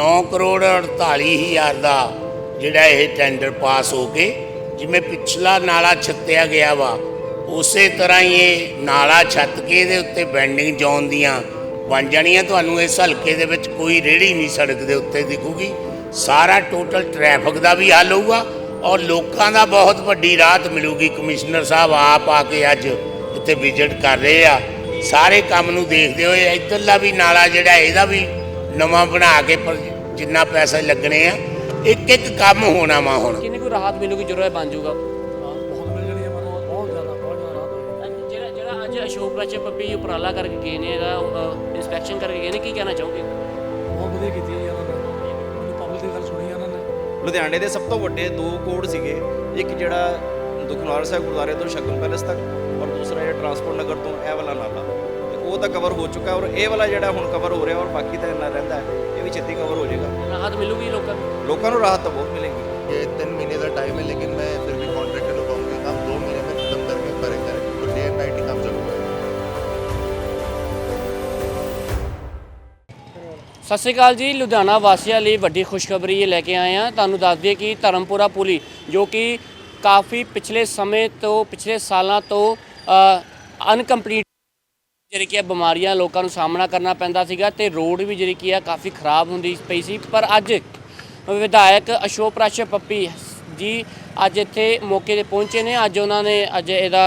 9 ਕਰੋੜ 48 ਹਜ਼ਾਰ ਦਾ ਜਿਹੜਾ ਇਹ ਟੈਂਡਰ ਪਾਸ ਹੋ ਕੇ ਜਿਵੇਂ ਪਿਛਲਾ ਨਾਲਾ ਛੱਤਿਆ ਗਿਆ ਵਾ, ਉਸੇ ਤਰ੍ਹਾਂ ਹੀ ਇਹ ਨਾਲਾ ਛੱਤ ਕੇ ਇਹਦੇ ਉੱਤੇ ਬੈਂਡਿੰਗ ਜੋਨ ਦੀਆਂ ਬਣ ਜਾਣੀਆਂ। ਤੁਹਾਨੂੰ ਇਸ ਹਲਕੇ ਦੇ ਵਿੱਚ ਕੋਈ ਰੇੜੀ ਨਹੀਂ ਸੜਕ ਦੇ ਉੱਤੇ ਦਿਖੂਗੀ। ਸਾਰਾ ਟੋਟਲ ਟ੍ਰੈਫਿਕ ਦਾ ਵੀ ਹੱਲ ਹੋਊਗਾ ਔਰ ਲੋਕਾਂ ਦਾ ਬਹੁਤ ਵੱਡੀ ਰਾਹਤ ਮਿਲੂਗੀ। ਕਮਿਸ਼ਨਰ ਸਾਹਿਬ ਆਪ ਆ ਕੇ ਅੱਜ ਇੱਥੇ ਵਿਜ਼ਿਟ ਕਰ ਰਹੇ ਆ। ਸਾਰੇ ਕੰਮ ਨੂੰ ਦੇਖਦੇ ਹੋਏ ਇੱਧਰਲਾ ਵੀ ਨਾਲਾ ਜਿਹੜਾ ਇਹਦਾ ਵੀ ਨਵਾਂ ਬਣਾ ਕੇ ਜਿੰਨਾ ਪੈਸੇ ਲੱਗਣੇ ਆ ਇੱਕ ਇੱਕ ਕੰਮ ਹੋਣਾ ਵਾ ਹੁਣ। ਕਿੰਨੀ ਕੋਈ ਰਾਹਤ ਮਿਲੂਗੀ ਜਦੋਂ ਇਹ ਬਣ ਜਾਊਗਾ? ਬਹੁਤ ਮਿਲ ਜਾਣੀ ਹੈ ਮਨ ਬਹੁਤ ਜ਼ਿਆਦਾ ਬਹੁਤ ਜ਼ਿਆਦਾ ਰਾਹਤ ਹੋਏਗੀ ਜਿਹੜਾ ਜਿਹੜਾ ਅੱਜ ਅਸ਼ੋਕ ਰਾਜ ਪੱਪੀ ਉਪਰਾਲਾ ਕਰਕੇ ਗਏ ਨੇ ਇਹਦਾ ਇਨਸਪੈਕਸ਼ਨ ਕਰਕੇ ਗਏ ਨੇ ਕੀ ਕਹਿਣਾ ਚਾਹੋਗੇ? ਬਹੁਤ ਵਧੀਆ ਕੀਤੀ ਹੈ ਇਹਨਾਂ ਨੇ। ਉਹਨੇ ਪਬਲਿਕ ਦੀ ਗੱਲ ਸੁਣੀ ਇਹਨਾਂ ਨੇ। ਲੁਧਿਆਣੇ ਦੇ ਸਭ ਤੋਂ ਵੱਡੇ ਦੋ ਕੋਡ ਸੀਗੇ। ਇੱਕ ਜਿਹੜਾ ਦੁਖਨਿਵਾਰਨ ਸਾਹਿਬ ਗੁਰਦੁਆਰੇ ਤੋਂ ਸ਼ਗਨ ਪੈਲੇਸ ਤੱਕ ਔਰ ਦੂਸਰਾ ਜਿਹੜਾ ਟਰਾਂਸਪੋਰਟ ਨਗਰ ਤੋਂ ਇਹ ਵਾਲਾ ਨਾਲਾ। ਤੇ ਉਹ ਤਾਂ ਕਵਰ ਹੋ ਚੁੱਕਾ ਔਰ ਇਹ ਵਾਲਾ ਜਿਹੜਾ ਹੁਣ ਕਵਰ ਹੋ ਰਿਹਾ ਔਰ ਬਾਕੀ ਤਾਂ ਇੰਨਾ ਰਹਿੰਦਾ ਹੈ, ਇਹ ਵੀ ਛੇਤੀ ਕਵਰ ਹੋ ਜਾਏਗਾ ਰਾਹਤ ਮਿਲੂਗੀ ਲੋਕਾਂ ਨੂੰ ਲੋਕਾਂ ਨੂੰ ਰਾਹਤ ਤਾਂ ਬਹੁਤ ਮਿਲੇਗੀ ये तीन महीने का टाइम है लेकिन मैं फिर भी कॉन्ट्रैक्टर को कहूँगी काम दो महीने में खत्म करके करे करें तो डे एंड नाइट ही काम चालू करें ਸਤਿ ਸ਼੍ਰੀ ਅਕਾਲ ਜੀ ਲੁਧਿਆਣਾ ਵਾਸੀਆਂ ਲਈ ਵੱਡੀ ਖੁਸ਼ਖਬਰੀ ਇਹ ਲੈ ਕੇ ਆਏ ਹਾਂ ਤੁਹਾਨੂੰ ਦੱਸ ਦਈਏ ਕਿ ਧਰਮਪੁਰਾ ਪੁਲੀ ਜੋ ਕਿ ਕਾਫੀ ਪਿਛਲੇ ਸਮੇਂ ਤੋਂ ਪਿਛਲੇ ਸਾਲਾਂ ਤੋਂ ਅਨਕੰਪਲੀਟ ਜਿਹੜੀ ਕਿ ਹੈ ਬਿਮਾਰੀਆਂ ਲੋਕਾਂ ਨੂੰ ਸਾਹਮਣਾ ਕਰਨਾ ਪੈਂਦਾ ਸੀਗਾ ਤੇ ਰੋਡ ਵੀ ਜਿਹੜੀ ਕਿ ਆ ਕਾਫੀ ਖਰਾਬ ਹੁੰਦੀ ਪਈ ਸੀ। ਪਰ ਅੱਜ ਵਿਧਾਇਕ ਅਸ਼ੋਕ ਪ੍ਰਾਸ਼ਰ ਪੱਪੀ ਜੀ ਅੱਜ ਇੱਥੇ ਮੌਕੇ ਤੇ ਪਹੁੰਚੇ ਨੇ। ਅੱਜ ਉਹਨਾਂ ਨੇ ਅੱਜ ਇਹਦਾ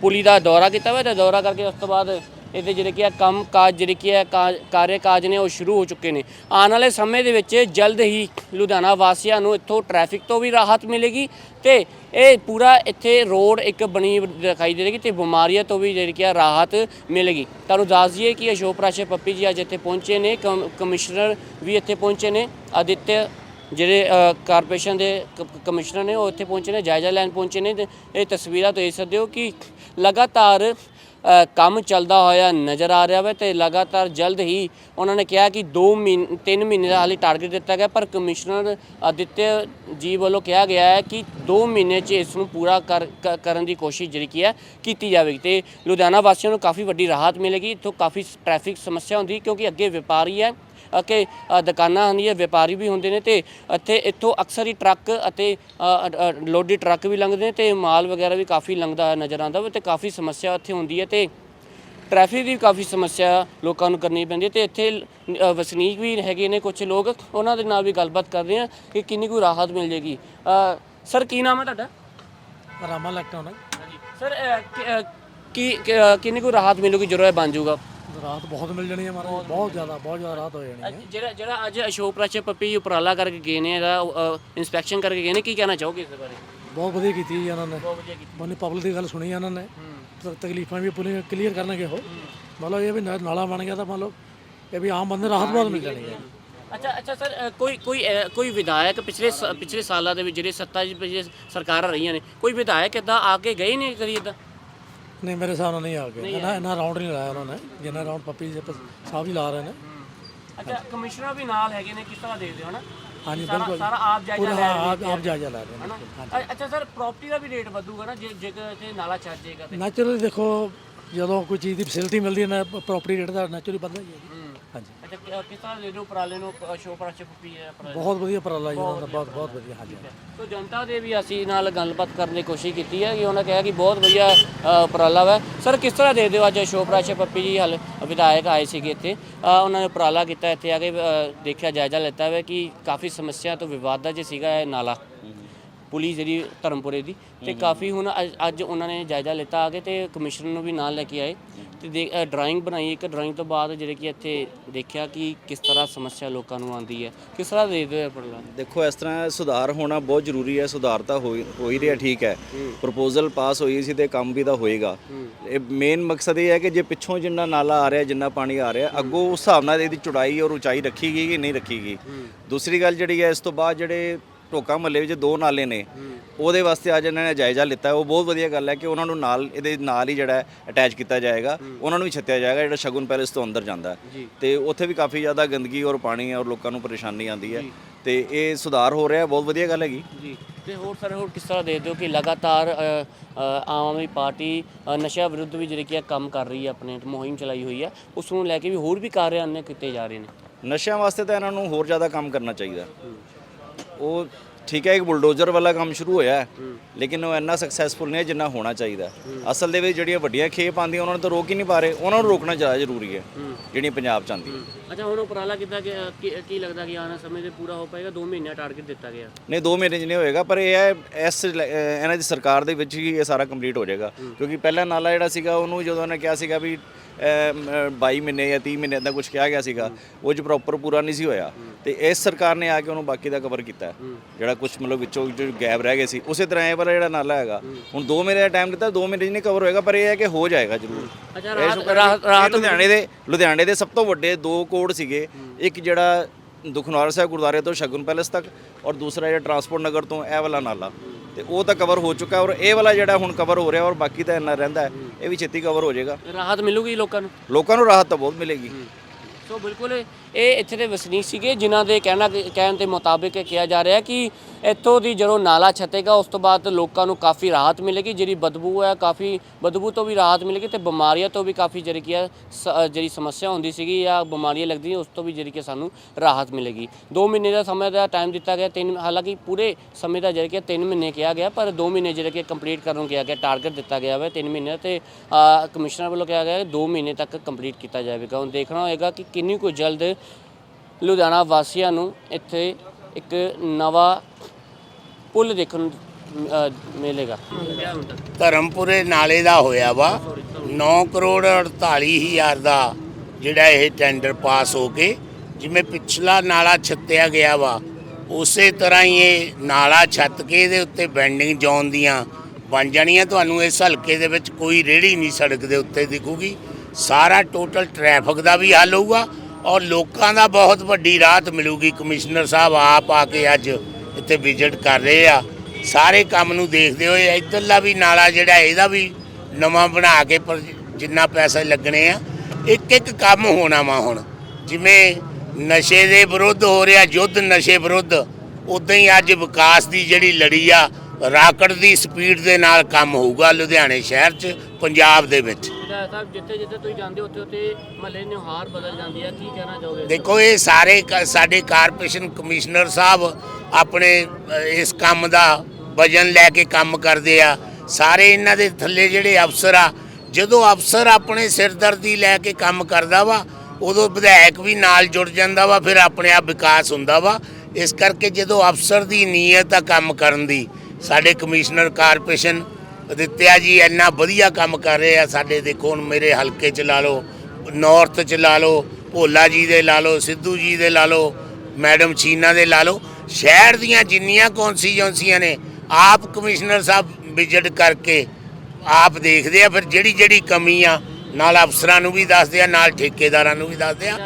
ਪੁਲੀ ਦਾ ਦੌਰਾ ਕੀਤਾ ਵਾ ਤੇ ਦੌਰਾ ਕਰਕੇ ਉਸ ਤੋਂ ਬਾਅਦ ਇਹਦੇ ਜਿਹੜੇ ਕੀ ਆ ਕੰਮ ਕਾਜ ਜਿਹੜੇ ਕੀ ਆ ਕਾ- ਕਾਰਜ ਕਾਜ ਨੇ ਉਹ ਸ਼ੁਰੂ ਹੋ ਚੁੱਕੇ ਨੇ। ਆਉਣ ਵਾਲੇ ਸਮੇਂ ਦੇ ਵਿੱਚ ਜਲਦ ਹੀ ਲੁਧਿਆਣਾ ਵਾਸੀਆਂ ਨੂੰ ਇੱਥੋਂ ਟ੍ਰੈਫਿਕ ਤੋਂ ਵੀ ਰਾਹਤ ਮਿਲੇਗੀ ਤੇ ਇਹ ਪੂਰਾ ਇੱਥੇ ਰੋਡ ਇੱਕ ਬਣੀ ਦਿਖਾਈ ਦੇਵੇਗੀ ਤੇ ਬਿਮਾਰੀਆਂ ਤੋਂ ਵੀ ਜਿਹੜੀ ਕਿ ਹੈ ਰਾਹਤ ਮਿਲੇਗੀ। ਤੁਹਾਨੂੰ ਦੱਸ ਦਈਏ ਕਿ ਅਸ਼ੋਕ ਪ੍ਰਾਸ਼ਰ ਪੱਪੀ ਜੀ ਅੱਜ ਇੱਥੇ ਪਹੁੰਚੇ ਨੇ, ਕਮ- ਕਮਿਸ਼ਨਰ ਵੀ ਇੱਥੇ ਪਹੁੰਚੇ ਨੇ, ਆਦਿਤਿਆ ਜਿਹੜੇ ਕਾਰਪੋਰੇਸ਼ਨ ਦੇ ਕ- ਕਮਿਸ਼ਨਰ ਨੇ ਉਹ ਇੱਥੇ ਪਹੁੰਚੇ ਨੇ, ਜਾਇਜ਼ਾ ਲੈਣ ਪਹੁੰਚੇ ਨੇ ਇਹ ਤਸਵੀਰਾਂ ਤੋਂ ਦੇਖ ਸਕਦੇ ਹੋ ਕਿ ਲਗਾਤਾਰ ਕੰਮ ਚੱਲਦਾ ਹੋਇਆ ਨਜ਼ਰ ਆ ਰਿਹਾ ਵਾ ਤੇ ਲਗਾਤਾਰ ਜਲਦ ਹੀ ਉਹਨਾਂ ਨੇ ਕਿਹਾ ਕਿ 2 ਮਹੀਨੇ 3 ਮਹੀਨੇ ਦਾ ਹਾਲੇ ਟਾਰਗੇਟ ਦਿੱਤਾ ਗਿਆ, ਪਰ ਕਮਿਸ਼ਨਰ ਆਦਿਤਿਆ ਜੀ ਵੱਲੋਂ ਕਿਹਾ ਗਿਆ ਹੈ ਕਿ 2 ਮਹੀਨੇ 'ਚ ਇਸ ਨੂੰ ਪੂਰਾ ਕਰ, ਕ- ਕਰਨ ਦੀ ਕੋਸ਼ਿਸ਼ ਜਿਹੜੀ ਕੀ ਹੈ, ਕੀਤੀ ਜਾਵੇਗੀ ਤੇ ਲੁਧਿਆਣਾ ਵਾਸੀਆਂ ਨੂੰ ਕਾਫੀ ਵੱਡੀ ਰਾਹਤ ਮਿਲੇਗੀ, ਇੱਥੋਂ ਕਾਫੀ ਟ੍ਰੈਫਿਕ ਸਮੱਸਿਆ ਹੁੰਦੀ ਕਿਉਂਕਿ ਅੱਗੇ ਵਪਾਰੀ ਹੈ ਕਿ ਦੁਕਾਨਾਂ ਹੁੰਦੀਆਂ ਵਪਾਰੀ ਵੀ ਹੁੰਦੇ ਨੇ ਤੇ ਇੱਥੇ ਇੱਥੋਂ ਅਕਸਰ ਹੀ ਟਰੱਕ ਅਤੇ ਲੋਡੀ ਟਰੱਕ ਵੀ ਲੰਘਦੇ ਨੇ ਤੇ ਮਾਲ ਵਗੈਰਾ ਵੀ ਕਾਫੀ ਲੰਘਦਾ ਨਜ਼ਰ ਆਉਂਦਾ ਵਾ ਤੇ ਕਾਫੀ ਸਮੱਸਿਆ ਇੱਥੇ ਹੁੰਦੀ ਹੈ ਤੇ ਟ੍ਰੈਫਿਕ ਦੀ ਕਾਫੀ ਸਮੱਸਿਆ ਲੋਕਾਂ ਨੂੰ ਕਰਨੀ ਪੈਂਦੀ ਹੈ ਤੇ ਇੱਥੇ ਵਸਨੀਕ ਵੀ ਹੈਗੇ ਨੇ ਕੁਝ ਲੋਕ ਉਹਨਾਂ ਦੇ ਨਾਲ ਵੀ ਗੱਲਬਾਤ ਕਰਦੇ ਆ ਕਿ ਕਿੰਨੀ ਕੁ ਰਾਹਤ ਮਿਲ ਜੇਗੀ ਸਰ ਕੀ ਨਾਮ ਹੈ ਤੁਹਾਡਾ? ਰਾਮਾ ਇਲੈਕਟ੍ਰੋਨਿਕ। ਸਰ ਅ, ਕਿ- ਕਿੰਨੀ ਕੁ ਰਾਹਤ ਮਿਲੂਗੀ ਜਦੋਂ ਇਹ ਬਣ ਜਾਊਗਾ? ਰਾਹਤ ਬਹੁਤ ਮਿਲ ਜਾਣੀ ਹੈ ਮਹਾਰਾਜ ਬਹੁਤ ਜ਼ਿਆਦਾ ਬਹੁਤ ਜ਼ਿਆਦਾ ਰਾਹਤ ਹੋ ਜਾਣੀ ਹੈ। ਜਿਹੜਾ ਜਿਹੜਾ ਅੱਜ ਅਸ਼ੋਕ ਪ੍ਰਾਚੇ ਪੱਪੀ ਉਪਰਾਲਾ ਕਰਕੇ ਗਏ ਨੇ ਇਹਦਾ ਇਨਸਪੈਕਸ਼ਨ ਕਰਕੇ ਗਏ ਨੇ ਕੀ ਕਹਿਣਾ ਚਾਹੋਗੇ ਇਸ ਬਾਰੇ? ਬਹੁਤ ਵਧੀਆ ਕੀਤੀ ਹੈ ਇਹਨਾਂ ਨੇ। ਬਹੁਤ ਵਧੀਆ ਕੀਤੀ। ਉਹਨੇ ਪਬਲਿਕ ਦੀ ਗੱਲ ਸੁਣੀ ਇਹਨਾਂ ਨੇ। ਤ- ਤਕਲੀਫਾਂ ਵੀ ਪੂਰੀ ਕਲੀਅਰ ਕਰਨਗੇ ਉਹ। ਮਤਲਬ ਇਹ ਵੀ ਨਾ- ਨਾਲਾ ਬਣ ਗਿਆ ਤਾਂ ਮੰਨ ਲਓ ਇਹ ਵੀ ਆਮ ਬੰਦੇ ਨੂੰ ਰਾਹਤ ਬਹੁਤ ਮਿਲ ਜਾਣੀ ਹੈ। ਅੱਛਾ ਅੱਛਾ ਸਰ ਅ, ਕੋਈ ਕੋਈ ਅ, ਕੋਈ ਵਿਧਾਇਕ ਪਿਛਲੇ ਸ- ਪਿਛਲੇ ਸਾਲਾਂ ਦੇ ਵਿੱਚ ਜਿਹੜੇ ਸੱਤਾ 'ਚ ਪਿਛਲੇ ਸਰਕਾਰਾਂ ਰਹੀਆਂ ਨੇ ਕੋਈ ਵਿਧਾਇਕ ਇਦਾਂ ਆ ਕੇ ਗਏ ਨੇ ਕਦੀ ਇਦਾਂ? ਨਹੀਂ ਮੇਰੇ ਹਿਸਾਬ ਨਾਲ ਨਹੀਂ ਆ ਗਏ। ਇਹਨਾਂ ਇਹਨਾਂ ਰਾਉਂਡ ਨਹੀਂ ਲਾਇਆ ਉਹਨਾਂ ਨੇ ਜਿੰਨਾ ਰਾਉਂਡ ਪੱਪੀ ਜੀ ਸਾਹਿਬ ਜੀ ਲਾ ਰਹੇ ਨੇ। ਅੱਛਾ ਕਮਿਸ਼ਨਰ ਵੀ ਨਾਲ ਹੈਗੇ ਨੇ ਕਿਸ ਤਰ੍ਹਾਂ ਦੇਖਦੇ ਹੋ ਨਾ ਹਾਂਜੀ ਬਿਲਕੁਲ। ਸਾਰਾ ਆਪ ਜਾਇਜ਼ਾ ਲੈ ਰਹੇ ਆਪ ਆਪ ਜਾਇਜ਼ਾ ਲੈ ਰਹੇ ਨੇ ਹਨਾ? ਅੱਛਾ ਸਰ ਪ੍ਰਾਪਰਟੀ ਦਾ ਵੀ ਰੇਟ ਵਧੂਗਾ ਨਾ ਜੇ ਜੇਕਰ ਇੱਥੇ ਨਾਲਾ ਛੱਡ ਜਾਏਗਾ ਤੇ। ਨੈਚੁਰਲੀ ਦੇਖੋ ਜਦੋਂ ਕੋਈ ਚੀਜ਼ ਦੀ ਫੈਸਿਲਿਟੀ ਮਿਲਦੀ ਹੈ ਨਾ ਪ੍ਰਾਪਰਟੀ ਰੇਟ ਦਾ ਨੈਚੁਰਲੀ ਵੱਧਦਾ ਹੀ ਹੈ ਜੀ। ਹਾਂਜੀ। ਅੱਛਾ ਕਿ- ਕਿਸ ਤਰ੍ਹਾਂ ਦੇ ਦਿਓ ਉਪਰਾਲੇ ਨੂੰ ਅਸ਼ੋਕ ਪ੍ਰਾਚੇ ਪੱਪੀ ਹੈ ਉਪਰਾਲੇ? ਬਹੁਤ ਵਧੀਆ ਉਪਰਾਲਾ ਜੀ ਉਹਨਾਂ ਦਾ ਬਹੁਤ ਬਹੁਤ ਵਧੀਆ ਹਾਂਜੀ ਸੋ ਜਨਤਾ ਦੇ ਵੀ ਅਸੀਂ ਨਾਲ ਗੱਲਬਾਤ ਕਰਨ ਦੀ ਕੋਸ਼ਿਸ਼ ਕੀਤੀ ਹੈ ਕਿ ਉਹਨਾਂ ਕਿਹਾ ਕਿ ਬਹੁਤ ਵਧੀਆ ਅ, ਉਪਰਾਲਾ ਵਾ। ਸਰ ਕਿਸ ਤਰ੍ਹਾਂ ਦੇ ਦਿਓ ਅੱਜ ਅਸ਼ੋਕ ਰਾਜ ਪੱਪੀ ਜੀ? ਹਲ ਵਿਧਾਇਕ ਆਏ ਸੀਗੇ ਇੱਥੇ। ਅ, ਉਹਨਾਂ ਨੇ ਉਪਰਾਲਾ ਕੀਤਾ ਇੱਥੇ ਆ ਕੇ ਅ, ਦੇਖਿਆ ਜਾਇਜ਼ਾ ਲੈਤਾ ਵਾ ਕਿ ਕਾਫੀ ਸਮੱਸਿਆ ਤੋਂ ਵਿਵਾਦ ਦਾ ਜੇ ਸੀਗਾ ਇਹ ਨਾਲਾ। ਪੁਲਿਸ ਜਿਹੜੀ ਧਰਮਪੁਰੇ ਦੀ ਤੇ ਕਾਫੀ ਹੁਣ ਅੱਜ- ਅੱਜ ਉਹਨਾਂ ਨੇ ਜਾਇਜ਼ਾ ਲਿੱਤਾ ਆ ਕੇ ਤੇ ਕਮਿਸ਼ਨਰ ਨੂੰ ਵੀ ਨਾਲ ਲੈ ਕੇ ਆਏ ਤੇ ਡਰਾਇੰਗ ਬਣਾਈ ਇੱਕ ਡਰਾਇੰਗ ਤੋਂ ਬਾਅਦ ਜਿਹੜੇ ਕਿ ਇੱਥੇ ਦੇਖਿਆ ਕਿ ਕਿਸ ਤਰ੍ਹਾਂ ਸਮੱਸਿਆ ਲੋਕਾਂ ਨੂੰ ਆਉਂਦੀ ਹੈ ਕਿਸ ਤਰ੍ਹਾਂ ਦੇ ਇਹ ਉਪਰਾਲਾ ਦੇਖੋ ਇਸ ਤਰ੍ਹਾਂ ਸੁਧਾਰ ਹੋਣਾ ਬਹੁਤ ਜ਼ਰੂਰੀ ਹੈ ਸੁਧਾਰ ਤਾਂ ਹੋ ਹੀ- ਹੋ ਹੀ ਰਿਹਾ ਠੀਕ ਹੈ। ਪ੍ਰਪੋਜ਼ਲ ਪਾਸ ਹੋਈ ਸੀ ਤੇ ਕੰਮ ਵੀ ਤਾਂ ਹੋਏਗਾ। ਇਹ ਮੇਨ ਮਕਸਦ ਇਹ ਹੈ ਕਿ ਜੇ ਪਿੱਛੋਂ ਜਿੰਨਾ ਨਾਲਾ ਆ ਰਿਹਾ ਜਿੰਨਾ ਪਾਣੀ ਆ ਰਿਹਾ ਅੱਗੋਂ ਉਸ ਹਿਸਾਬ ਨਾਲ ਇਹਦੀ ਚੌੜਾਈ ਔਰ ਉਚਾਈ ਰੱਖੀ ਗਈ ਕਿ ਨਹੀਂ ਰੱਖੀ ਗਈ ਦੂਸਰੀ ਗੱਲ ਜਿਹੜੀ ਹੈ ਇਸ ਤੋਂ ਬਾਅਦ ਜਿਹੜੇ ਢੋਕਾ ਮਹੱਲੇ ਵਿੱਚ ਦੋ ਨਾਲੇ ਨੇ। ਉਹਦੇ ਵਾਸਤੇ ਅੱਜ ਇਹਨਾਂ ਨੇ ਜਾਇਜ਼ਾ ਲਿੱਤਾ। ਉਹ ਬਹੁਤ ਵਧੀਆ ਗੱਲ ਹੈ ਕਿ ਉਹਨਾਂ ਨੂੰ ਨਾਲ ਇਹਦੇ ਨਾਲ ਹੀ ਜਿਹੜਾ ਅਟੈਚ ਕੀਤਾ ਜਾਏਗਾ। ਉਹਨਾਂ ਨੂੰ ਵੀ ਛੱਤਿਆ ਜਾਏਗਾ ਜਿਹੜਾ ਸ਼ਗੁਨ ਪੈਲੇਸ ਤੋਂ ਅੰਦਰ ਜਾਂਦਾ ਤੇ ਉੱਥੇ ਵੀ ਕਾਫੀ ਜ਼ਿਆਦਾ ਗੰਦਗੀ ਔਰ ਪਾਣੀ ਔਰ ਲੋਕਾਂ ਨੂੰ ਪਰੇਸ਼ਾਨੀ ਆਉਂਦੀ ਹੈ। ਤੇ ਇਹ ਸੁਧਾਰ ਹੋ ਰਿਹਾ ਬਹੁਤ ਵਧੀਆ ਗੱਲ ਹੈਗੀ। ਜੀ। ਤੇ ਹੋਰ ਸਰ ਹੋਰ ਕਿਸ ਤਰ੍ਹਾਂ ਦੇਖਦੇ ਹੋ ਕਿ ਲਗਾਤਾਰ ਆਮ ਆਦਮੀ ਪਾਰਟੀ ਨਸ਼ਾ ਵਿਰੁੱਧ ਵੀ ਜਿਹੜੀ ਕੀ ਕੰਮ ਕਰ ਰਹੀ ਹੈ ਆਪਣੇ ਮੁਹਿੰਮ ਚਲਾਈ ਹੋਈ ਹੈ। ਉਸ ਨੂੰ ਲੈ ਕੇ ਵੀ ਹੋਰ ਵੀ ਕਾਰਿਆਨੇ ਕੀਤੇ ਜਾ ਰਹੇ ਨੇ। ਨਸ਼ਿਆਂ ਵਾਸਤੇ ਤਾਂ ਇਹਨਾਂ ਨੂੰ ਹੋਰ ਜ਼ਿਆਦਾ ਕੰਮ ਕਰਨਾ ਚਾਹੀਦਾ। ਉਹ ਠੀਕ ਹੈ ਇੱਕ ਬੁਲਡੋਜ਼ਰ ਵਾਲਾ ਕੰਮ ਸ਼ੁਰੂ ਹੋਇਆ ਹੈ, ਲੇਕਿਨ ਉਹ ਇੰਨਾ ਸਕਸੈਸਫੁਲ ਨਹੀਂ ਹੈ ਜਿੰਨਾ ਹੋਣਾ ਚਾਹੀਦਾ ਅਸਲ ਦੇ ਵਿੱਚ ਜਿਹੜੀਆਂ ਵੱਡੀਆਂ ਖੇਪ ਆਉਂਦੀਆਂ ਉਹਨਾਂ ਨੂੰ ਤਾਂ ਰੋਕ ਹੀ ਨਹੀਂ ਪਾ ਰਹੇ। ਉਹਨਾਂ ਨੂੰ ਰੋਕਣਾ ਜ਼ਿਆਦਾ ਜ਼ਰੂਰੀ ਹੈ ਜਿਹੜੀਆਂ ਪੰਜਾਬ ਚ ਆਉਂਦੀਆਂ। ਅੱਛਾ ਹੁਣ ਉਪਰਾਲਾ ਗਿਆ ਕੀ- ਲੱਗਦਾ ਕਿ ਆਉਣ ਸਮੇਂ ਤੇ ਪੂਰਾ ਹੋ ਪਾਏਗਾ? 2 ਮਹੀਨਿਆਂ ਟਾਰਗੇਟ ਦਿੱਤਾ ਗਿਆ। ਨਹੀਂ 2 ਮਹੀਨੇ 'ਚ ਨਹੀਂ ਹੋਏਗਾ ਪਰ ਇਹ ਹੈ ਇਸ ਇਹਨਾਂ ਦੀ ਸਰਕਾਰ ਦੇ ਵਿੱਚ ਹੀ ਇਹ ਸਾਰਾ ਕੰਪਲੀਟ ਹੋ ਜਾਏਗਾ। ਕਿਉਂਕਿ ਪਹਿਲਾ ਨਾਲਾ ਜਿਹੜਾ ਸੀਗਾ ਉਹਨੂੰ ਜਦੋਂ ਉਹਨੇ ਕਿਹਾ ਸੀਗਾ ਵੀ 22 ਮਹੀਨੇ ਜਾਂ 30 ਮਹੀਨੇ ਦਾ ਕੁਝ ਕਿਹਾ ਗਿਆ ਸੀਗਾ ਉਹ 'ਚ ਪ੍ਰੋਪਰ ਪੂਰਾ ਨਹੀਂ ਸੀ ਹੋਇਆ। ਤੇ ਇਸ ਸਰਕਾਰ ਨੇ ਆ ਕੇ ਉਹਨੂੰ ਬਾਕੀ ਦਾ ਕਵਰ ਕੀਤਾ। ਜਿਹੜਾ ਕੁਝ ਮਤਲਬ ਵਿੱਚੋਂ ਜੋ ਗੈਪ ਰਹਿ ਗਏ ਸੀ ਉਸੇ ਤਰ੍ਹਾਂ ਇਹ ਵਾਲਾ ਜਿਹੜਾ ਨਾਲਾ ਹੈਗਾ। ਹੁਣ 2 ਮਹੀਨੇ ਦਾ ਟਾਈਮ ਦਿੱਤਾ 2 ਮਹੀਨੇ ਨਹੀਂ ਕਵਰ ਹੋਏਗਾ ਪਰ ਇਹ ਹੈ ਕਿ ਹੋ ਜਾਏਗਾ ਜ਼ਰੂਰ। ਅੱਛਾ ਰਾਹਤ ਲੁਧਿਆਣੇ ਦੇ ਲੁਧਿਆਣੇ ਦੇ ਸਭ ਤੋਂ ਵੱਡੇ ਦੋ ਕੋਡ ਸੀਗੇ। ਇੱਕ ਜਿਹੜਾ ਦੁਖਨੌਰ ਸਾਹਿਬ ਗੁਰਦੁਆਰੇ ਤੋਂ ਸ਼ਗੁਨ ਪੈਲੇਸ ਤੱਕ ਔਰ ਦੂਸਰਾ ਜਿਹੜਾ ਟਰਾਂਸਪੋਰਟ ਨਗਰ ਤੋਂ ਇਹ ਵਾਲਾ ਨਾਲਾ। ਤੇ ਉਹ ਤਾਂ ਕਵਰ ਹੋ ਚੁੱਕਾ ਔਰ ਇਹ ਵਾਲਾ ਜਿਹੜਾ ਹੁਣ ਕਵਰ ਹੋ ਰਿਹਾ ਔਰ ਬਾਕੀ ਤਾਂ ਇੰਨਾ ਰਹਿੰਦਾ ਹੈ ਇਹ ਵੀ ਛੇਤੀ ਕਵਰ ਹੋ ਜਾਏਗਾ। ਰਾਹਤ ਮਿਲੂਗੀ ਲੋਕਾਂ ਨੂੰ? ਲੋਕਾਂ ਨੂੰ ਰਾਹਤ ਤਾਂ ਬਹੁਤ ਮਿਲੇਗੀ। ਸੋ ਬਿਲਕੁਲ ਇਹ ਇੱਥੇ ਦੇ ਵਸਨੀਕ ਸੀਗੇ, ਜਿਨ੍ਹਾਂ ਦੇ ਕਹਿਣਾ ਕਹਿਣ ਦੇ ਮੁਤਾਬਿਕ ਇਹ ਕਿਹਾ ਜਾ ਰਿਹਾ ਕਿ ਇੱਥੋਂ ਦੀ ਜਦੋਂ ਨਾਲਾ ਛੱਤੇਗਾ, ਉਸ ਤੋਂ ਬਾਅਦ ਲੋਕਾਂ ਨੂੰ ਕਾਫੀ ਰਾਹਤ ਮਿਲੇਗੀ। ਜਿਹੜੀ ਬਦਬੂ ਹੈ, ਕਾਫੀ ਬਦਬੂ ਤੋਂ ਵੀ ਰਾਹਤ ਮਿਲੇਗੀ ਤੇ ਬਿਮਾਰੀਆਂ ਤੋਂ ਵੀ ਕਾਫੀ ਜਿਹੜੀ ਕੀ ਹੈ, ਸ- ਜਿਹੜੀ ਸਮੱਸਿਆ ਹੁੰਦੀ ਸੀਗੀ ਜਾਂ ਬਿਮਾਰੀਆਂ ਲੱਗਦੀਆਂ, ਉਸ ਤੋਂ ਵੀ ਜਿਹੜੀ ਕਿ ਸਾਨੂੰ ਰਾਹਤ ਮਿਲੇਗੀ। 2 ਮਹੀਨੇ ਦਾ ਸਮੇਂ ਦਾ ਟਾਈਮ ਦਿੱਤਾ ਗਿਆ, ਤਿੰਨ ਹਾਲਾਂਕਿ ਪੂਰੇ ਸਮੇਂ ਦਾ ਜਿਹੜਾ ਕਿ 3 ਮਹੀਨੇ ਕਿਹਾ ਗਿਆ, ਪਰ 2 ਮਹੀਨੇ ਜਿਹੜੇ ਕਿ ਕੰਪਲੀਟ ਕਰਨ ਨੂੰ ਕਿਹਾ ਗਿਆ ਟਾਰਗੇਟ ਦਿੱਤਾ ਗਿਆ ਹੈ 3 ਮਹੀਨੇ ਦਾ ਤੇ ਕਮਿਸ਼ਨਰ ਵੱਲੋਂ ਕਿਹਾ ਗਿਆ 2 ਮਹੀਨੇ ਤੱਕ ਕੰਪਲੀਟ ਕੀਤਾ ਜਾਵੇਗਾ। ਹੁਣ ਦੇਖਣਾ ਹੋਏਗਾ ਕਿ ਕਿੰਨੀ ਕੁ ਜਲਦ ਲੁਧਿਆਣਾ ਵਾਸੀਆਂ ਨੂੰ ਇੱਥੇ ਇੱਕ ਨਵਾਂ ਪੁਲ ਦੇਖਣ ਨੂੰ ਮਿਲੇਗਾ। ਧਰਮਪੁਰੇ ਨਾਲੇ ਦਾ ਹੋਇਆ ਵਾ। 9 ਕਰੋੜ 48 ਹਜ਼ਾਰ ਦਾ ਜਿਹੜਾ ਇਹ ਟੈਂਡਰ ਪਾਸ ਹੋ ਕੇ, ਜਿਵੇਂ ਪਿਛਲਾ ਨਾਲਾ ਛੱਤਿਆ ਗਿਆ ਵਾ, ਉਸੇ ਤਰ੍ਹਾਂ ਹੀ ਇਹ ਨਾਲਾ ਛੱਤ ਕੇ ਇਹਦੇ ਉੱਤੇ ਬੈਂਡਿੰਗ ਜੋਨ ਦੀਆਂ ਬਣ ਜਾਣੀਆਂ। ਤੁਹਾਨੂੰ ਇਸ ਹਲਕੇ ਦੇ ਵਿੱਚ ਕੋਈ ਰੇੜੀ ਨਹੀਂ ਸੜਕ ਦੇ ਉੱਤੇ ਦਿਖੂਗੀ। ਸਾਰਾ ਟੋਟਲ ਟ੍ਰੈਫਿਕ ਦਾ ਵੀ ਹੱਲ ਹੋਊਗਾ। ਔਰ ਲੋਕਾਂ ਦਾ ਬਹੁਤ ਵੱਡੀ ਰਾਹਤ ਮਿਲੂਗੀ। ਕਮਿਸ਼ਨਰ ਸਾਹਿਬ ਆਪ ਆ ਕੇ ਅੱਜ ਇੱਥੇ ਵਿਜ਼ਿਟ ਕਰ ਰਹੇ ਆ। ਸਾਰੇ ਕੰਮ ਨੂੰ ਦੇਖਦੇ ਹੋਏ ਇੱਧਰਲਾ ਵੀ ਨਾਲਾ ਜਿਹੜਾ, ਇਹਦਾ ਵੀ ਨਵਾਂ ਬਣਾ ਕੇ ਪਰ ਜਿੰਨਾ ਪੈਸਾ ਲੱਗਣੇ ਆ ਇੱਕ ਇੱਕ ਕੰਮ ਹੋਣਾ ਵਾ ਹੁਣ। ਜਿਵੇਂ ਨਸ਼ੇ ਦੇ ਵਿਰੁੱਧ ਹੋ ਰਿਹਾ, ਯੁੱਧ ਨਸ਼ੇ ਵਿਰੁੱਧ, ਉਦਾਂ ਹੀ ਅੱਜ ਵਿਕਾਸ ਦੀ ਜਿਹੜੀ ਲੜੀ ਆ ਰਾਕਟ ਦੀ ਸਪੀਡ ਦੇ ਨਾਲ ਕੰਮ ਹੋਊਗਾ ਲੁਧਿਆਣੇ ਸ਼ਹਿਰ 'ਚ ਪੰਜਾਬ ਦੇ ਵਿੱਚ। ਵਿਧਾਇਕ ਸਾਹਿਬ ਜਿੱਥੇ ਜਿੱਥੇ ਤੁਸੀਂ ਜਾਂਦੇ ਹੋ ਉੱਥੇ ਉੱਥੇ ਮਹੱਲੇ ਨਿਹਾਰ ਬਦਲ ਜਾਂਦੀ ਹੈ। ਕੀ ਕਹਿਣਾ ਚਾਹੋਗੇ? ਦੇਖੋ ਇਹ ਸਾਰੇ ਕ- ਸਾਡੇ ਕਾਰਪੋਰੇਸ਼ਨ ਕਮਿਸ਼ਨਰ ਸਾਹਿਬ ਆਪਣੇ ਅ, ਇਸ ਕੰਮ ਦਾ ਵਜਨ ਲੈ ਕੇ ਕੰਮ ਕਰਦੇ ਆ। ਸਾਰੇ ਇਹਨਾਂ ਦੇ ਥੱਲੇ ਜਿਹੜੇ ਅਫਸਰ ਆ ਜਦੋਂ ਅਫਸਰ ਆਪਣੇ ਸਿਰਦਰਦੀ ਲੈ ਕੇ ਕੰਮ ਕਰਦਾ ਵਾ ਉਦੋਂ ਵਿਧਾਇਕ ਵੀ ਨਾਲ ਜੁੜ ਜਾਂਦਾ ਵਾ ਫਿਰ ਆਪਣੇ ਆਪ ਵਿਕਾਸ ਹੁੰਦਾ ਵਾ। ਇਸ ਕਰਕੇ ਜਦੋਂ ਅਫਸਰ ਦੀ ਨੀਅਤ ਆ ਕੰਮ ਕਰਨ ਦੀ ਸਾਡੇ ਕਮਿਸ਼ਨਰ ਕਾਰਪੋਰੇਸ਼ਨ ਅਦਿੱਤਿਆ ਜੀ ਇੰਨਾ ਵਧੀਆ ਕੰਮ ਕਰ ਰਹੇ ਆ ਸਾਡੇ ਦੇਖੋ ਹੁਣ ਮੇਰੇ ਹਲਕੇ ਚ ਲਾ ਲਓ ਨਾਰਥ ਚ ਲਾ ਲਓ ਭੋਲਾ ਜੀ ਦੇ ਲਾ ਲਓ ਸਿੱਧੂ ਜੀ ਦੇ ਲਾ ਲਓ ਮੈਡਮ ਚੀਨਾ ਦੇ ਲਾ ਲਓ ਸ਼ਹਿਰ ਦੀਆਂ ਜਿੰਨੀਆਂ ਕੌਂਸਟੀਚੁਐਂਸੀਆਂ ਨੇ ਆਪ ਕਮਿਸ਼ਨਰ ਸਾਹਿਬ ਵਿਜ਼ਿਟ ਕਰਕੇ ਆਪ ਦੇਖਦੇ ਆ ਫਿਰ ਜਿਹੜੀ ਜਿਹੜੀ ਕਮੀ ਆ ਨਾਲ ਅਫਸਰਾਂ ਨੂੰ ਵੀ ਦੱਸਦੇ ਆ ਨਾਲ ਠੇਕੇਦਾਰਾਂ ਨੂੰ ਵੀ ਦੱਸਦੇ ਆ।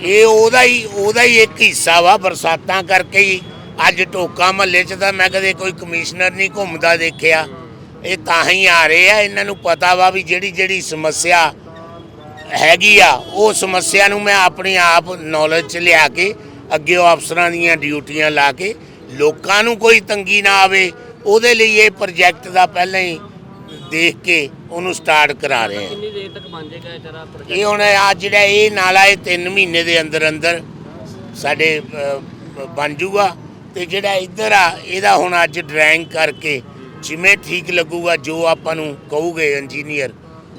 ਇਹ ਉਹਦਾ ਹੀ ਉਹਦਾ ਹੀ ਇੱਕ ਹਿੱਸਾ ਵਾ ਬਰਸਾਤਾਂ ਕਰਕੇ ਹੀ ਅੱਜ ਢੋਕਾ ਮਹੱਲੇ 'ਚ ਤਾਂ ਮੈਂ ਕਦੇ ਕੋਈ ਕਮਿਸ਼ਨਰ ਨਹੀਂ ਘੁੰਮਦਾ ਦੇਖਿਆ। ਇਹ ਤਾਂ ਹੀ ਆ ਰਹੇ ਆ ਇਹਨਾਂ ਨੂੰ ਪਤਾ ਵਾ ਵੀ ਜਿਹੜੀ ਜਿਹੜੀ ਸਮੱਸਿਆ ਹੈਗੀ ਆ ਉਹ ਸਮੱਸਿਆ ਨੂੰ ਮੈਂ ਆਪਣੇ ਆਪ ਨੌਲੇਜ 'ਚ ਲਿਆ ਕੇ ਅੱਗੇ ਉਹ ਅਫਸਰਾਂ ਦੀਆਂ ਡਿਊਟੀਆਂ ਲਾ ਕੇ ਲੋਕਾਂ ਨੂੰ ਕੋਈ ਤੰਗੀ ਨਾ ਆਵੇ ਉਹਦੇ ਲਈ ਇਹ ਪ੍ਰੋਜੈਕਟ ਦਾ ਪਹਿਲਾਂ ਹੀ ਦੇਖ ਕੇ ਉਹਨੂੰ ਸਟਾਰਟ ਕਰਾ ਰਹੇ ਆ। ਕਿੰਨੀ ਦੇਰ ਤੱਕ ਬਣ ਜਾਏਗਾ ਇਹ ਤੇਰਾ ਇਹ ਪ੍ਰੋਜੈਕਟ ਹੁਣ ਆ ਜਿਹੜਾ ਇਹ ਨਾਲਾ ਇਹ 3 ਮਹੀਨੇ ਦੇ ਅੰਦਰ ਅੰਦਰ ਸਾਡੇ ਅ, ਬਣ ਜੂਗਾ ਤੇ ਜਿਹੜਾ ਇੱਧਰ ਆ ਇਹਦਾ ਹੁਣ ਅੱਜ ਡਰਾਇੰਗ ਕਰਕੇ ਜਿਵੇਂ ਠੀਕ ਲੱਗੂਗਾ ਜੋ ਆਪਾਂ ਨੂੰ ਕਹੂਗੇ ਇੰਜੀਨੀਅਰ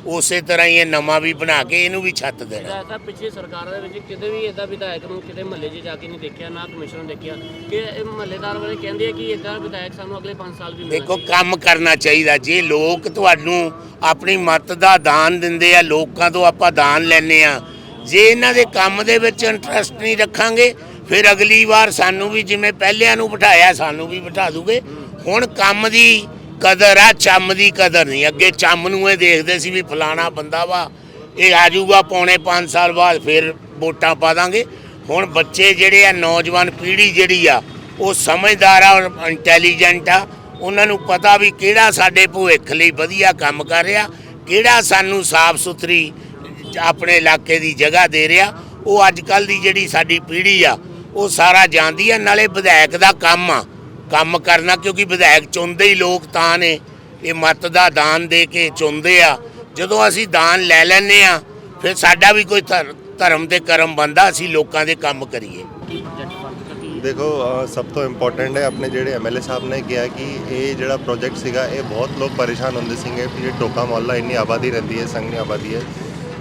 ਉਸੇ ਤਰ੍ਹਾਂ ਹੀ ਇਹ ਨਵਾਂ ਵੀ ਬਣਾ ਕੇ ਇਹਨੂੰ ਵੀ ਛੱਤ ਦੇਣਾ। ਸਾਹਿਬ ਪਿਛਲੀ ਸਰਕਾਰਾਂ ਦੇ ਵਿੱਚ ਕਿਤੇ ਵੀ ਇਦਾਂ ਵਿਧਾਇਕ ਨੂੰ ਕਿਤੇ ਮਹੱਲੇ 'ਚ ਜਾ ਕੇ ਨਹੀਂ ਦੇਖਿਆ ਨਾ ਕਮਿਸ਼ਨਰ ਦੇਖਿਆ ਕਿ ਇਹ ਮਹੱਲੇਦਾਰ ਵਾਲੇ ਕਹਿੰਦੇ ਆ ਕਿ ਇਦਾਂ ਵਿਧਾਇਕ ਸਾਨੂੰ ਅਗਲੇ 5 ਸਾਲ ਵੀ ਦੇਖੋ ਕੰਮ ਕਰਨਾ ਚਾਹੀਦਾ। ਜੇ ਲੋਕ ਤੁਹਾਨੂੰ ਆਪਣੀ ਮਤ ਦਾ ਦਾਨ ਦਿੰਦੇ ਆ ਲੋਕਾਂ ਤੋਂ ਆਪਾਂ ਦਾਨ ਲੈਨੇ ਆ ਜੇ ਇਹਨਾਂ ਦੇ ਕੰਮ ਦੇ ਵਿੱਚ ਇੰਟਰਸਟ ਨਹੀਂ ਰੱਖਾਂਗੇ ਫਿਰ ਅਗਲੀ ਵਾਰ ਸਾਨੂੰ ਵੀ ਜਿਵੇਂ ਪਹਿਲਿਆਂ ਨੂੰ ਬਿਠਾਇਆ, ਸਾਨੂੰ ਵੀ ਬਿਠਾ ਦੂਗੇ। ਹੁਣ ਕੰਮ ਦੀ ਕਦਰ ਆ, ਚੰਮ ਦੀ ਕਦਰ ਨਹੀਂ। ਅੱਗੇ ਚੰਮ ਨੂੰ ਇਹ ਦੇਖਦੇ ਸੀ ਵੀ ਫਲਾਣਾ ਬੰਦਾ ਵਾ, ਇਹ ਆ ਜਾਊਗਾ, ਪੌਣੇ 5 ਸਾਲ ਬਾਅਦ ਫਿਰ ਵੋਟਾਂ ਪਾ ਦਾਂਗੇ। ਹੁਣ ਬੱਚੇ ਜਿਹੜੇ ਆ, ਨੌਜਵਾਨ ਪੀੜ੍ਹੀ ਜਿਹੜੀ ਆ, ਉਹ ਸਮਝਦਾਰ ਆ ਔਰ ਇੰਟੈਲੀਜੈਂਟ ਆ। ਉਹਨਾਂ ਨੂੰ ਪਤਾ ਵੀ ਕਿਹੜਾ ਸਾਡੇ ਭਵਿੱਖ ਲਈ ਵਧੀਆ ਕੰਮ ਕਰ ਰਿਹਾ, ਕਿਹੜਾ ਸਾਨੂੰ ਸਾਫ਼ ਸੁਥਰੀ ਆਪਣੇ ਇਲਾਕੇ ਦੀ ਜਗ੍ਹਾ ਦੇ ਰਿਹਾ। ਉਹ ਅੱਜ ਕੱਲ ਦੀ ਜਿਹੜੀ ਸਾਡੀ ਪੀੜ੍ਹੀ ਆ ਉਹ ਸਾਰਾ ਜਾਣਦੀ ਆ, ਨਾਲੇ ਵਿਧਾਇਕ ਦਾ ਕੰਮ ਆ। ਕੰਮ ਕਰਨਾ, ਕਿਉਂਕਿ ਵਿਧਾਇਕ ਚੁਣਦੇ ਹੀ ਲੋਕ ਤਾਂ ਨੇ। ਇਹ ਮਤ ਦਾ ਦਾਨ ਦੇ ਕੇ ਚੁਣਦੇ ਆ। ਜਦੋਂ ਅਸੀਂ ਦਾਨ ਲੈ ਲੈਨੇ ਆ, ਫਿਰ ਸਾਡਾ ਵੀ ਕੋਈ ਧਰ- ਧਰਮ ਤੇ ਕਰਮ ਬੰਦਾ, ਅਸੀਂ ਲੋਕਾਂ ਦੇ ਕੰਮ ਕਰੀਏ। ਦੇਖੋ ਸਭ ਤੋਂ ਇੰਪੋਰਟੈਂਟ ਹੈ, ਆਪਣੇ ਜਿਹੜੇ ਐਮਐਲਏ ਸਾਹਿਬ ਨੇ ਕਿਹਾ ਕਿ ਇਹ ਜਿਹੜਾ ਪ੍ਰੋਜੈਕਟ ਸੀਗਾ, ਇਹ ਬਹੁਤ ਲੋਕ ਪਰੇਸ਼ਾਨ ਹੁੰਦੇ ਸੀਗੇ ਕਿ ਇਹ ਟੋਕਾ ਮੁਹੱਲਾ ਇੰਨੀ ਆਬਾਦੀ ਰਹਿੰਦੀ ਹੈ ਸੰਘਣੀ ਆਬਾਦੀ ਹੈ।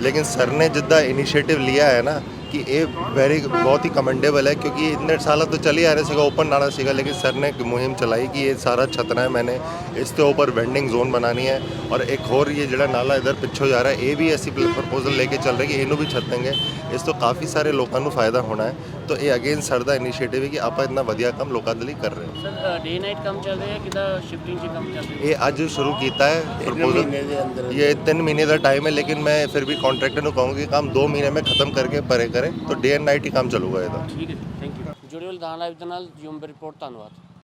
ਲੇਕਿਨ ਸਰ ਨੇ ਜਿੱਦਾਂ ਇਨੀਸ਼ੀਏਟਿਵ ਲਿਆ ਹੈ ਨਾ ਕਿ ਇਹ ਵੈਰੀ ਬਹੁਤ ਹੀ ਕਮੈਂਡੇਬਲ ਹੈ ਕਿਉਂਕਿ ਇੰਨੇ ਸਾਲਾਂ ਤੋਂ ਚੱਲੀ ਆ ਰਿਹਾ ਸੀਗਾ ਓਪਨ ਨਾਲਾ ਸੀਗਾ ਲੇਕਿਨ ਸਰ ਨੇ ਇੱਕ ਮੁਹਿੰਮ ਚਲਾਈ ਕਿ ਇਹ ਸਾਰਾ ਛਤਨਾ ਹੈ ਮੈਨੇ ਇਸ ਤੋਂ ਉੱਪਰ ਵੈਂਡਿੰਗ ਜ਼ੋਨ ਬਣਾਣੀ ਹੈ ਔਰ ਇੱਕ ਹੋਰ ਇਹ ਜਿਹੜਾ ਨਾਲਾ ਇਧਰ ਪਿੱਛੋਂ ਜਾ ਰਿਹਾ ਇਹ ਵੀ ਅਸੀਂ ਪ੍ਰਪੋਜ਼ਲ ਲੈ ਕੇ ਚੱਲ ਰਹੇ ਕਿ ਇਹਨੂੰ ਵੀ ਛੱਤਾਂਗੇ ਇਸ ਤੋਂ ਕਾਫੀ ਸਾਰੇ ਲੋਕਾਂ ਨੂੰ ਫਾਇਦਾ ਹੋਣਾ ਹੈ ਤਾਂ ਇਹ ਅਗੇਨ ਸਰਦਾ ਇਨੀਸ਼ੀਏਟਿਵ ਹੈ ਕਿ ਆਪਾਂ ਇੰਨਾ ਵਧੀਆ ਕੰਮ ਲੋਕਾਂ ਦੇ ਲਈ ਕਰ ਰਹੇ ਹਾਂ ਸਰ ਡੇ ਨਾਈਟ ਕੰਮ ਚੱਲ ਰਿਹਾ ਹੈ ਕਿਦਾ ਸ਼ਿਫਟਿੰਗ ਚ ਕੰਮ ਚੱਲ ਰਿਹਾ ਇਹ ਅੱਜ ਸ਼ੁਰੂ ਕੀਤਾ ਹੈ ਪ੍ਰਪੋਜ਼ਲ ਇਹ 3 ਮਹੀਨੇ ਦਾ ਟਾਈਮ ਹੈ ਲੇਕਿਨ ਮੈਂ ਫਿਰ ਵੀ ਕੰਟਰੈਕਟਰ ਨੂੰ ਕਹੂੰਗੀ ਕੰਮ 2 ਮਹੀਨੇ ਮੈਂ ਖਤਮ ਕਰਕੇ ਪਰੇ ਕਰੇ ਤਾਂ ਡੇ ਐਂਡ ਨਾਈਟ ਹੀ ਕੰਮ ਚੱਲੂਗਾ ਇਹਦਾ ਠੀਕ ਹੈ ਥੈਂਕ ਯੂ ਜੁੜੇ ਹੋਏ ਲਾਈਵ ਦੇ ਨਾਲ ਜੂਮ ਰਿਪੋਰਟ ਧੰਨਵਾਦ